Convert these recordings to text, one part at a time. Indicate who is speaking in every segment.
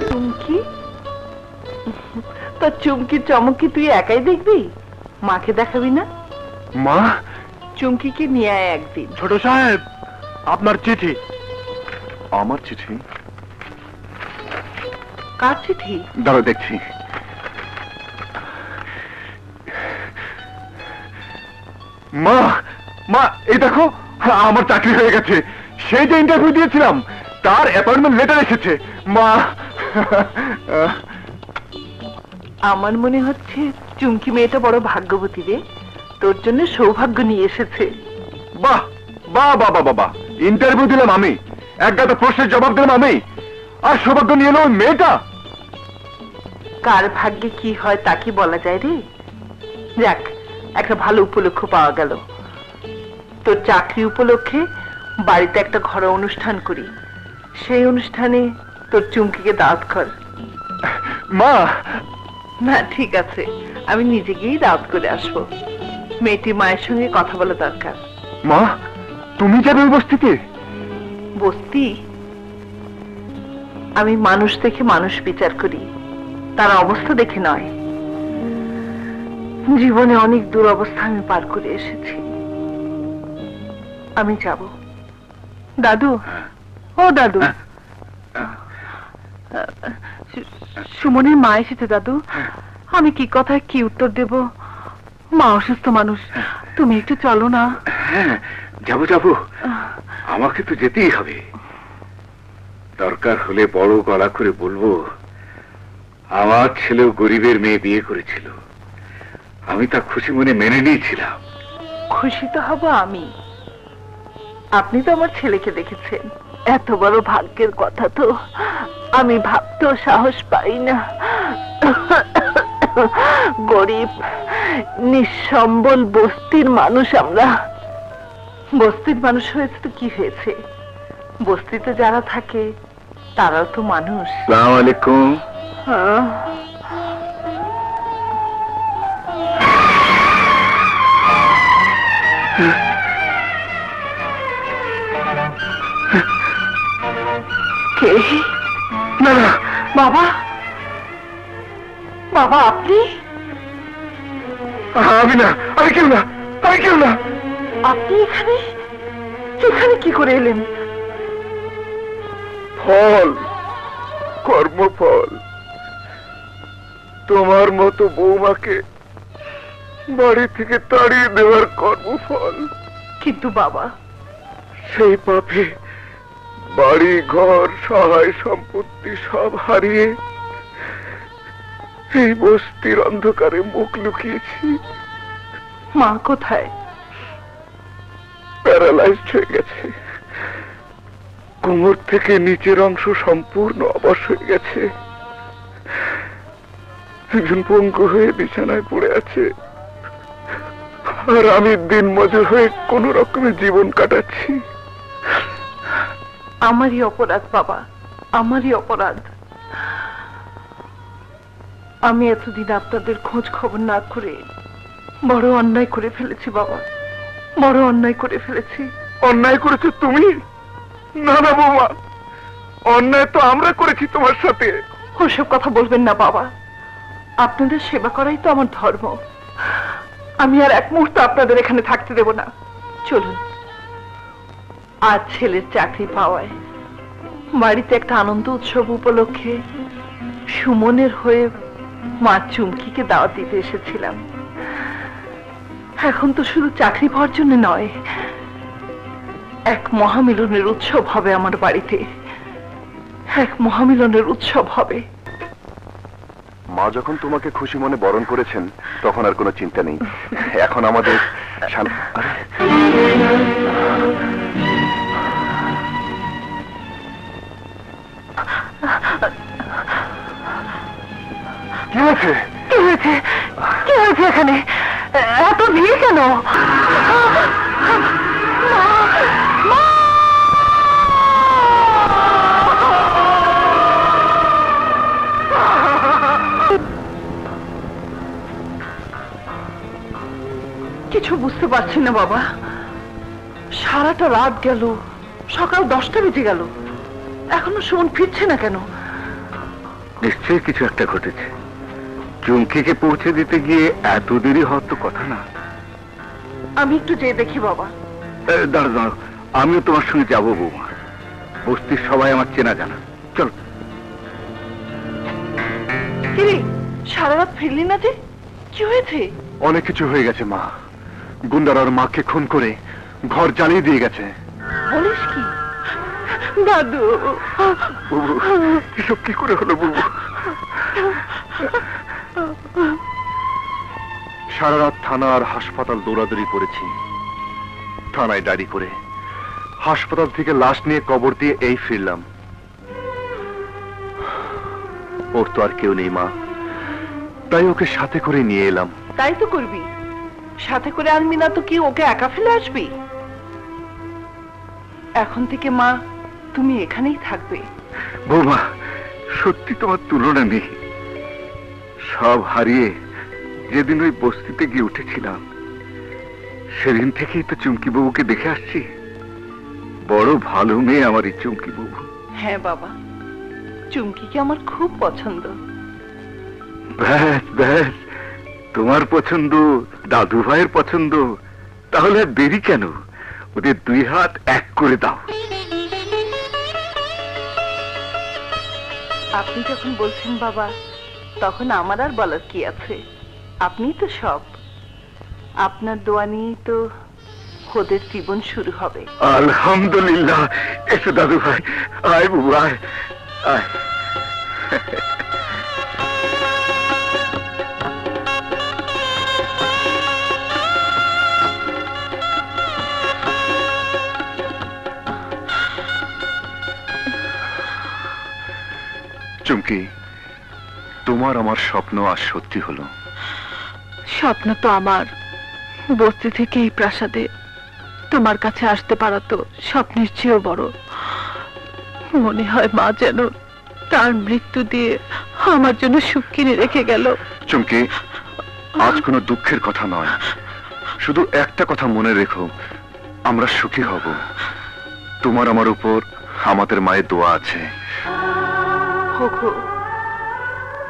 Speaker 1: চুমকি? তোর চুমকির চমকি তুই একাই দেখবি? মাকে দেখাবি না?
Speaker 2: মা?
Speaker 1: চুমকিকে নিয়ে আয় একদিন।
Speaker 2: ছোট সাহেব আপনার চিঠি। আমার চিঠি?
Speaker 1: কার চিঠি?
Speaker 2: দাঁড়া দেখছি। মা মা এই দেখো আমার চাকরি হয়ে গেছে। সেই যে ইন্টারভিউ দিয়েছিলাম তার অ্যাপয়েন্টমেন্ট লেটার এসেছে। মা
Speaker 1: আমার মনে হচ্ছে চুমকি মেয়েটা বড় ভাগ্যবতী রে। তোর জন্য সৌভাগ্য নিয়ে এসেছে।
Speaker 2: বাহ বাহ বাহ বাহ বাহ ইন্টারভিউ দিলাম আমি। এক গাদা প্রশ্নের জবাব দিলাম আমি। আর সৌভাগ্য নিয়ে এলো মেয়েটা।
Speaker 1: কার ভাগ্যে কি হয় তা কি বলা যায় রে? যাক একটা ভালো উপলক্ষ পাওয়া গেল। তোর চাকরি উপলক্ষে বাড়িতে একটা ঘরোয়া অনুষ্ঠান করি। সেই অনুষ্ঠানে তোর চুমকিকে দাওয়াত কর।
Speaker 2: মা!
Speaker 1: না ঠিক আছে। আমি নিজে গিয়েই দাওয়াত করে আসব। মেয়েটি মায়ের সঙ্গে কথা বলা দরকার।
Speaker 2: মা তুমি যাবে ওই বস্তিতে?
Speaker 1: বস্তি? আমি মানুষ দেখে মানুষ বিচার করি। তার অবস্থা দেখে নয়। জীবনে অনেক দুরবস্থা আমি পার করে এসেছি। আমি যাব। দাদু? ও দাদু। সু- সুমনের মা এসেছে দাদু। আমি কি কথায় কি উত্তর দেব? মা অসুস্থ মানুষ। তুমি একটু চলো না।
Speaker 3: হ্যাঁ যাব যাব। আমাকে তো যেতেই হবে। দরকার হলে বড় গলা করে বলব আমার ছেলেও গরিবের মেয়ে বিয়ে করেছিল। আমি তা খুশি মনে মেনে নিয়েছিলাম।
Speaker 1: খুশি তো হব আমি। আপনি তো আমার ছেলেকে দেখেছেন। এত বড় ভাগ্যের কথা তো। আমি ভাবতেও সাহস পাই না গরিব নিঃসম্বল বস্তির মানুষ আমরা। বস্তির মানুষ হয়েছে তো কি হয়েছে? বস্তিতে যারা থাকে তারাও তো মানুষ।
Speaker 3: আলাইকুম।
Speaker 1: হ্যাঁ। কে?
Speaker 2: না না
Speaker 1: বাবা? বাবা আপনি?
Speaker 2: আমি না আমি কেউ না আমি কেউ না।
Speaker 1: আপনি এখানে? এখানে কি করে এলেন?
Speaker 2: ফল কর্মফল। তোমার মতো বৌমাকে বাড়ি থেকে তাড়িয়ে দেওয়ার কর্মফল।
Speaker 1: কিন্তু বাবা
Speaker 2: সেই পাপে বাড়ি ঘর সহায় সম্পত্তি সব হারিয়ে এই বস্তির অন্ধকারে মুখ লুকিয়েছি।
Speaker 1: মা কোথায়?
Speaker 2: প্যারালাইজড হয়ে গেছে। কোমর থেকে নিচের অংশ সম্পূর্ণ অবশ হয়ে গেছে। একজন পঙ্গু হয়ে বিছানায় পড়ে আছে। আর আমি দিন মজুর হয়ে কোন রকমের জীবন কাটাচ্ছি।
Speaker 1: আমারই অপরাধ বাবা। আমারই অপরাধ। আমি এতদিন আপনাদের খোঁজ খবর না করে বড় অন্যায় করে ফেলেছি বাবা। বড় অন্যায় করে ফেলেছি।
Speaker 2: অন্যায় করেছ তুমি? না না বৌমা। অন্যায় তো আমরা করেছি তোমার সাথে।
Speaker 1: ওসব কথা বলবেন না বাবা। আপনাদের সেবা করাই তো আমার ধর্ম। আমি আর এক মুহূর্ত আপনাদের এখানে থাকতে দেব না। চলুন। আজ ছেলের চাকরি পাওয়ায়। বাড়িতে একটা আনন্দ উৎসব উপলক্ষে সুমনের হয়ে মা চুমকিকে দাওয়াত দিতে এসেছিলাম। এখন তো শুধু চাকরি পাওয়ার জন্য নয়, এক মহামিলনের উৎসব হবে আমার বাড়িতে। এক মহামিলনের উৎসব হবে।
Speaker 2: মা যখন তোমাকে খুশি মনে বরণ করেছেন, তখন আর কোনো চিন্তা নেই। এখন আমাদের কি হয়েছে?
Speaker 1: কি হয়েছে? কি হয়েছে এখানে? এত ভিড় কেন? কিছু বুঝতে পারছি না বাবা। সারাটা রাত গেল সকাল দশটা বেজে গেল। এখনও সুমন ফিরছে না কেন?
Speaker 3: নিশ্চয়ই কিছু একটা ঘটেছে। চুমকিকে পৌঁছে দিতে গিয়ে এত দেরি হওয়ার তো কথা না।
Speaker 1: আমি একটু যেয়ে দেখি বাবা।
Speaker 3: এ, দাঁড়াও দাঁড়াও। আমিও তোমার সঙ্গে যাব বৌমা। বস্তির সবাই আমার চেনা জানা। চল।
Speaker 1: কিরে সারা রাত ফিরলি না যে? কি হয়েছে?
Speaker 2: অনেক কিছু হয়ে গেছে মা। গুন্ডার ওর মাকে খুন করে ঘর জ্বালিয়ে দিয়ে গেছে।
Speaker 1: বলিস কি? দাদু।
Speaker 3: এসব কি করে হলো বুবু
Speaker 2: সারা রাত থানা আর হাসপাতাল দৌড়াদৌড়ি করেছি। থানায় ডায়েরি করে হাসপাতাল থেকে লাশ নিয়ে কবর দিয়ে এই ফিরলাম। ওর তো আর কেউ নেই মা। তাই ওকে সাথে করে নিয়ে এলাম।
Speaker 1: তাই তো করবি। সাথে করে আনবি না তো কি ওকে একা ফেলে আসবি? এখন থেকে মা তুমি এখানেই থাকবে।
Speaker 3: বৌমা সত্যি তোমার তুলনা নেই। সব হারিয়ে যেদিন ওই বস্তিতে গিয়ে উঠেছিলাম সেদিন থেকেই তো চুমকি বাবুকে দেখে আসছি। বড় ভালো মেয়ে আমার এই চুমকি বাবু
Speaker 1: হ্যাঁ বাবা চুমকিকে আমার খুব পছন্দ।
Speaker 3: ব্যাস ব্যাস তোমার পছন্দ দাদু ভাইয়ের পছন্দ তাহলে আর দেরি কেন? ওদের দুই হাত এক করে দাও।
Speaker 1: আপনি যখন বলছেন বাবা তখন আমার আর বলার কি আছে? আপনি তো সব। আপনার দোয়া নিয়েই তো ওদের জীবন শুরু হবে।
Speaker 3: আলহামদুলিল্লাহ, এসো দাদু ভাই, আয় বাবু আয়।
Speaker 2: চুমকি তোমার আমার স্বপ্ন আর সত্যি হলো।
Speaker 4: স্বপ্ন তো আমার। বস্তি থেকে এই প্রাসাদে তোমার কাছে আসতে পারা তো স্বপ্নের চেয়েও বড়। মনে হয় মা যেন তার মৃত্যু দিয়ে আমার জন্য সুখ কিনে রেখে গেল।
Speaker 2: চুমকি আজ কোনো দুঃখের কথা নয়। শুধু একটা কথা মনে রেখো আমরা সুখী হব। তোমার আমার উপর আমাদের মায়ের দোয়া আছে।
Speaker 1: হোকো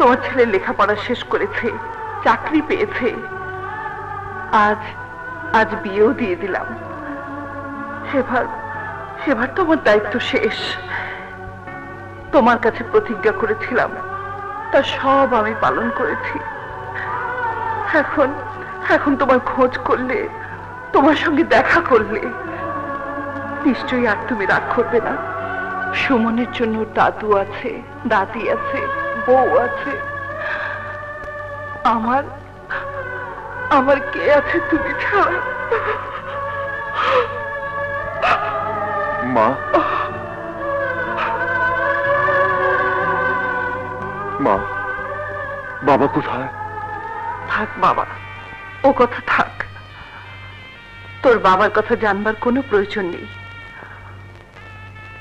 Speaker 1: তোমার ছেলে লেখাপড়া শেষ করেছে, চাকরি পেয়েছে। আজ আজ বিয়েও দিয়ে দিলাম। এবার এবার তোমার দায়িত্ব শেষ। তোমার কাছে প্রতিজ্ঞা করেছিলাম, তা সব আমি পালন করেছি। এখন এখন তোমার খোঁজ করলে, তোমার সঙ্গে দেখা করলে, নিশ্চয়ই আর তুমি রাগ করবে না। সুমনের জন্য দাদু আছে, দাদি আছে। বউ আছে। আমার আমার কে আছে তুমি ছাড়া?
Speaker 2: মা। মা বাবা কোথায়?
Speaker 1: থাক বাবা ও কথা থাক। তোর বাবার কথা জানবার কোনো প্রয়োজন নেই।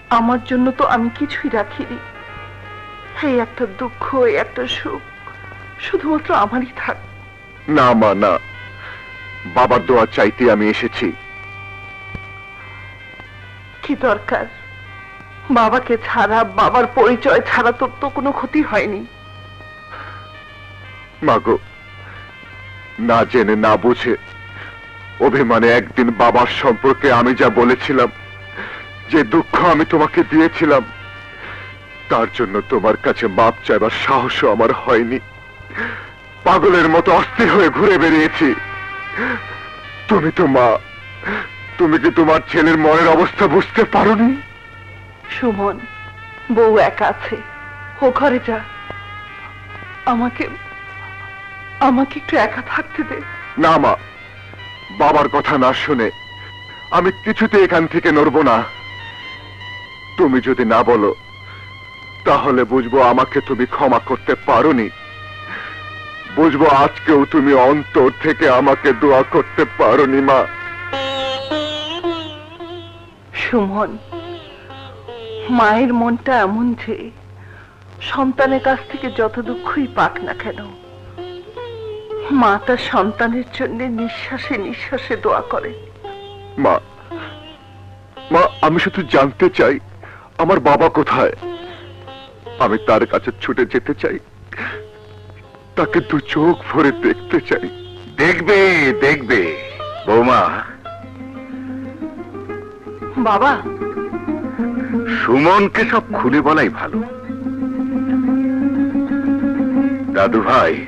Speaker 1: আমার জন্য তো আমি কিছুই রাখিনি। এই একটা দুঃখ এই একটা সুখ শুধুমাত্র আমারই থাক।
Speaker 2: না মা না। বাবার দোয়া চাইতে আমি এসেছি।
Speaker 1: কি দরকার? বাবাকে ছাড়া বাবার পরিচয় ছাড়া তোর তো কোনো ক্ষতি হয়নি।
Speaker 2: মাগো না জেনে না বুঝে অভিমানে একদিন বাবার সম্পর্কে আমি যা বলেছিলাম যে দুঃখ আমি তোমাকে দিয়েছিলাম তার জন্য তোমার কাছে মাপ চাইবার সাহসও আমার হয়নি। পাগলের মতো অস্থির হয়ে ঘুরে বেরিয়েছি। তুমি তো মা তুমি কি তোমার ছেলের মনের অবস্থা বুঝতে পারোনি?
Speaker 1: সুমন বউ একা আছে। ও ঘরে যা। আমাকে আমাকে একটু একা থাকতে দে।
Speaker 2: না মা বাবার কথা না শুনে আমি কিছুতে এখান থেকে নড়ব না। তুমি যদি না বলো তাহলে বুঝব আমাকে তুমি ক্ষমা করতে পারোনি। বুঝব আজকেও তুমি অন্তর থেকে আমাকে দোয়া করতে পারোনি মা।
Speaker 1: সুমন মায়ের মনটা এমন যে সন্তানের কাছ থেকে যত দুঃখই পাক না কেন মা তার সন্তানের জন্য নিঃশ্বাসে নিঃশ্বাসে দোয়া করে।
Speaker 2: মা মা আমি শুধু জানতে চাই আমার বাবা কোথায়? আমি তার কাছে ছুটে যেতে চাই। তাকে দু চোখ ভরে দেখতে চাই।
Speaker 3: দেখবে দেখবে। বৌমা।
Speaker 1: বাবা।
Speaker 3: সুমনকে সব খুলে বলাই ভালো। দাদু ভাই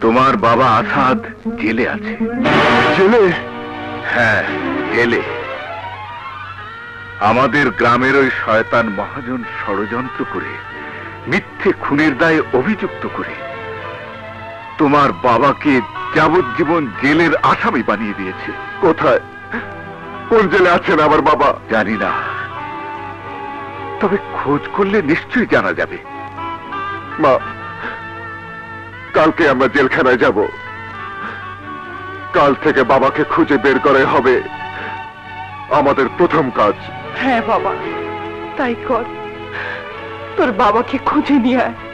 Speaker 3: তোমার বাবা আসাদ জেলে আছে।
Speaker 2: জেলে?
Speaker 3: হ্যাঁ জেলে। আমাদের গ্রামের ওই শয়তান মহাজন ষড়যন্ত্র করে, মিথ্যে খুনের দায়ে অভিযুক্ত করে, তোমার বাবাকে যাবজ্জীবন জেলের আসামি বানিয়ে দিয়েছে।
Speaker 2: কোথায়? কোন জেলে আছেন আমার বাবা?
Speaker 3: জানি না। তবে খোঁজ করলে নিশ্চয়ই জানা যাবে।
Speaker 2: মা, কালকে আমরা জেলখানায় যাব। কাল থেকে বাবাকে খুঁজে বের করে হবে আমাদের প্রথম কাজ।
Speaker 1: হ্যাঁ বাবা তাই কর তোর বাবাকে খুঁজে নিয়ে আয়